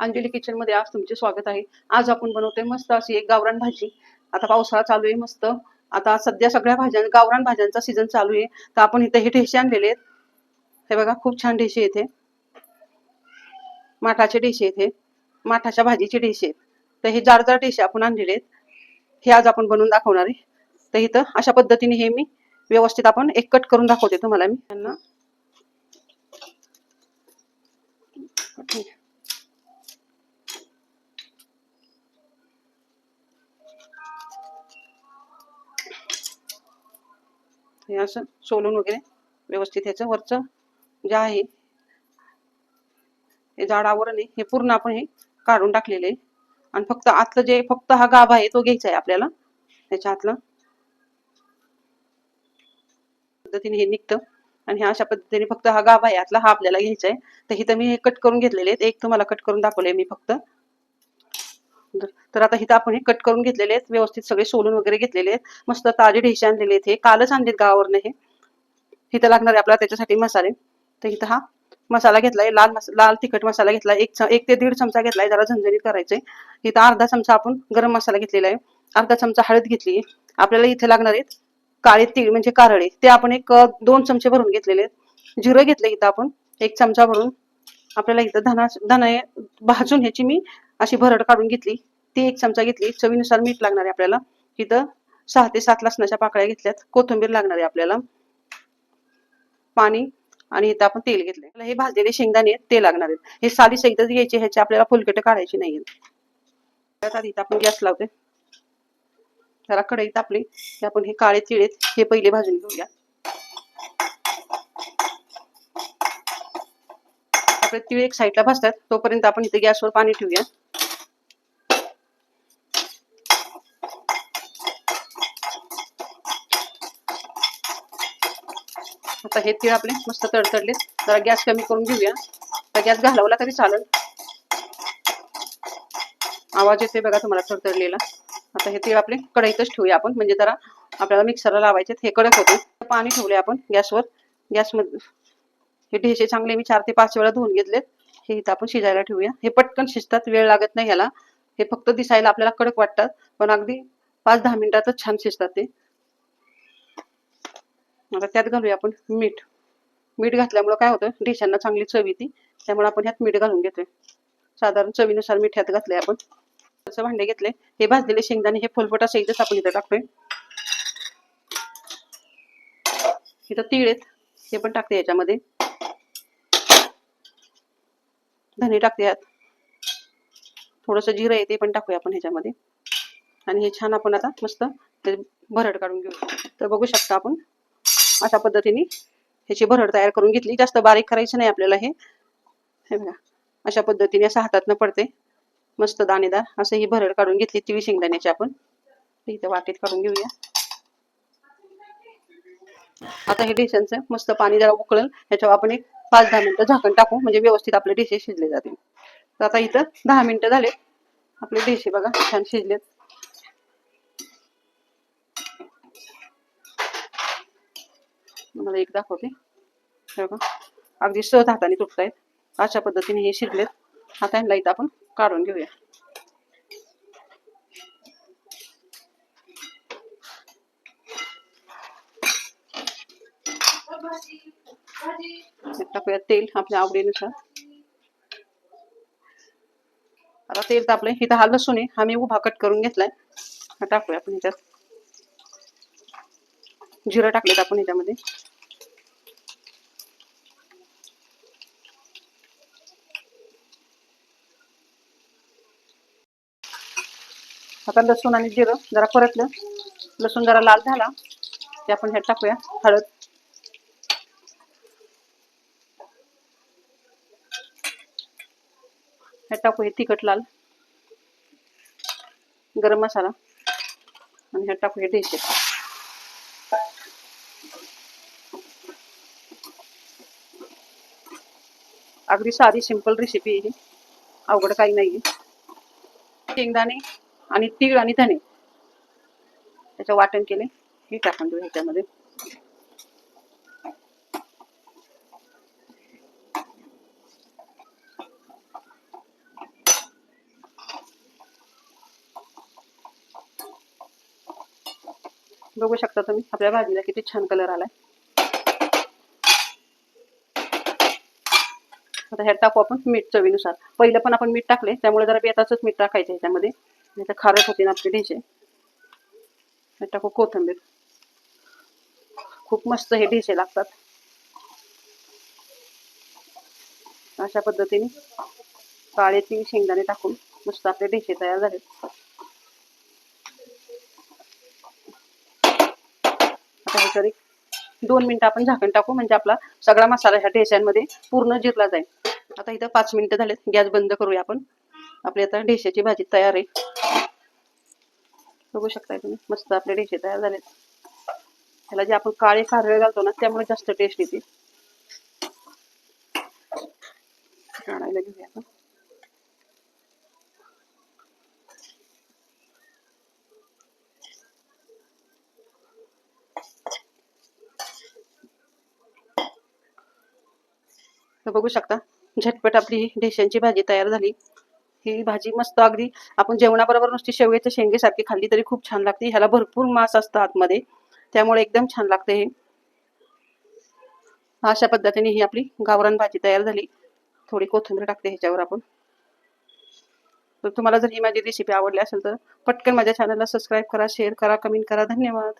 अंजली किचनमध्ये आज तुमचे स्वागत आहे. आज आपण बनवतोय मस्त अशी एक गावरान भाजी. आता पावसाळा चालू आहे मस्त. आता सध्या सगळ्या भाज्या गावरान भाज्यांचा सीझन चालू आहे. तर आपण इथे हे ढेसे आणलेले आहेत. हे बघा खूप छान ढेसे इथे माठाचे ढेसे आहेत माठाच्या भाजीचे ढेसे आहेत. तर हे जाड जाड ढेसे आपण आणलेले आहेत. हे आज आपण बनवून दाखवणार आहे. तर इथं अशा पद्धतीने हे मी व्यवस्थित आपण एक कट करून दाखवते तुम्हाला मी. त्यांना हे असं सोलून वगैरे व्यवस्थित ह्याचं वरचं जे आहे हे जाड आवरण आहे हे पूर्ण आपण हे काढून टाकलेलं आहे. आणि फक्त आतलं जे फक्त हा गाभा आहे तो घ्यायचा आहे आपल्याला. त्याच्या आतला पद्धतीने हे निघतं. आणि ह्या अशा पद्धतीने फक्त हा गाभा आहे आतला हा आपल्याला घ्यायचा आहे. तर इथं मी हे कट करून घेतलेले आहेत. एक तुम्हाला कट करून दाखवले मी फक्त. तर- आता इथं आपण हे कट करून घेतलेले आहेत. व्यवस्थित सगळे सोलून वगैरे घेतलेले आहेत. मस्त ताजे ढेसे आणलेले आहेत हे. कालच आणलेत गावावरनं हे. इथं लागणारे आपल्याला त्याच्यासाठी मसाले. तर इथं हा मसाला घेतलाय. लाल मस लाल तिखट मसाला घेतलाय. एक एक ते दीड चमचा घेतलाय. जरा झणझणीत करायचंय. इथं अर्धा चमचा आपण गरम मसाला घेतलेला आहे. अर्धा चमचा हळद घेतली आपल्याला इथे लागणार आहेत काळे तीळ म्हणजे कारळे. ते आपण एक दोन चमचे भरून घेतलेले आहेत. जिरं घेतलं इथं आपण. एक चमचा भरून. आपल्याला इथं धना धना भाजून ह्याची मी अशी भरड काढून घेतली. ती एक चमचा घेतली. चवीनुसार मीठ लागणार आहे आपल्याला. तिथं सहा ते सात लसणाच्या पाकळ्या घेतल्यात. कोथिंबीर लागणार आहे आपल्याला. पाणी आणि इथं आपण तेल घेतलंय. हे भाजलेले शेंगदाणे आहेत ते लागणार आहेत. हे साली सहितच घ्यायचे ह्याचे आपल्याला फुलकटे काढायची नाही आधी इथं आपण गॅस लावते जरा कढईत आपली आपण हे काळे तिळेत हे पहिले भाजून घेऊया. आपले तिळ एक साईडला भाजतात. तोपर्यंत आपण इथे गॅसवर पाणी ठेवूया. आता हे तीळ आपले मस्त तडतडले जरा गॅस कमी करून घेऊया. तर गॅस घालवला तरी चालेल. आवाज येते बघा तुम्हाला तडतडलेला. आता हे तीळ आपले कढईतच ठेवूया आपण. म्हणजे जरा आपल्याला मिक्सरला लावायचे हे कडक होते. पाणी ठेवले आपण गॅसवर. गॅसमध्ये हे ढेसे चांगले मी चार ते पाच वेळा धुवून घेतलेत. हे इथं आपण शिजायला ठेवूया. हे पटकन शिजतात. वेळ लागत नाही ह्याला. हे फक्त दिसायला आपल्याला कडक वाटतात. पण अगदी पाच दहा मिनिटातच छान शिजतात ते. आता त्यात घालूया आपण मीठ. मीठ घातल्यामुळे काय होतं? डिशांना चांगली चव येते. त्यामुळे आपण ह्यात मीठ घालून घेतोय. साधारण चवीनुसार मीठ ह्यात घातलंय आपण. असं भांडे घेतले हे भाजलेले शेंगदाणे हे फुलफट असे सहितच आपण इथं टाकतोय. इथं तीळ आहेत. हे पण टाकते याच्यामध्ये. धने टाकते यात थोडंसं जिरं आहे ते पण टाकूया आपण ह्याच्यामध्ये. आणि हे छान आपण आता मस्त ते भरड काढून घेऊ तर बघू शकता आपण. अशा पद्धतीने ह्याची भरड तयार करून घेतली. जास्त बारीक करायचं नाही आपल्याला हे. हे बघा. अशा पद्धतीने असं हातातनं पडते मस्त दाणेदार. असं ही भरड काढून घेतली तिवी शेंगदाण्याची आपण. इथं वाटेत काढून घेऊया. आता हे डिशांचं मस्त पाणी जरा उकळेल. ह्याच्यावर आपण एक पाच दहा मिनिटं झाकण टाकू. म्हणजे व्यवस्थित आपले डिशे शिजले जातील. तर आता इथं दहा मिनिटं झाले आपले डिशे बघा छान शिजलेत. मला एक दाखवते. हे बघा. अगदी सहज हाताने तुटतायत. अशा पद्धतीने हे शिरलेत. आता ह्यांना इथं आपण काढून घेऊया. टाकूया तेल आपल्या आवडीनुसार. आता तेल तापलंय. इथं हा लसूण आहे. हा मी उभा कट करून घेतलाय. हा टाकूया आपण ह्याच्यात. जिरं टाकलेत आपण ह्याच्यामध्ये. आता लसूण आणि जिरं जरा परतलं. लसूण जरा लाल झाला. ते आपण ह्यात टाकूया. हळद. ह्यात टाकू हे तिखट लाल. गरम मसाला. आणि ह्यात टाकू हे ढेचे अगदी साधी सिंपल रेसिपी आहे अवघड काही नाही शेंगदाणे आणि तीळ आणि धने. त्याचं वाटण केले. हे टाकून देऊ ह्याच्यामध्ये. बघू शकता तुम्ही आपल्या भाजीला किती छान कलर आलाय. आता ह्यात टाकू आपण मीठ चवीनुसार. पहिलं पण आपण मीठ टाकले त्यामुळे जरा बेताच मीठ टाकायचं ह्याच्यामध्ये. नाही तर खारट होते ना आपले ढेचे ह्यात टाकू कोथिंबीर. खूप मस्त हे ढेचे लागतात. अशा पद्धतीने काळे तीन शेंगदाणे टाकून मस्त आपले ढेचे तयार झाले. आता दोन मिनिटं आपण झाकण टाकू म्हणजे आपला सगळा मसाला ह्या ढेस्यांमध्ये पूर्ण जिरला जाईल. आता इथं पाच मिनिटं झालेत गॅस बंद करूया आपण. आपली आता ढेस्याची भाजी तयार आहे. बघू शकताय तुम्ही. मस्त आपले डिशे तयार झालेत. ह्याला जे आपण काळे कारळे घालतो ना त्यामुळे जास्त टेस्ट येते. काढायला घेऊया आपण. बघू शकता झटपट आपली ढेशांची भाजी तयार झाली. ही भाजी मस्त अगदी आपण जेवणाबरोबर नुसती शेवग्याच्या शेंगेसारखी खाल्ली तरी खूप छान लागते. ह्याला भरपूर मांस असतं आतमध्ये. त्यामुळे एकदम छान लागते हे. अशा पद्धतीने ही आपली गावरान भाजी तयार झाली. थोडी कोथिंबीर टाकते ह्याच्यावर आपण. तर तुम्हाला जर ही माझी रेसिपी आवडली असेल तर पटकन माझ्या चॅनलला सबस्क्राईब करा शेअर करा कमेंट करा. धन्यवाद.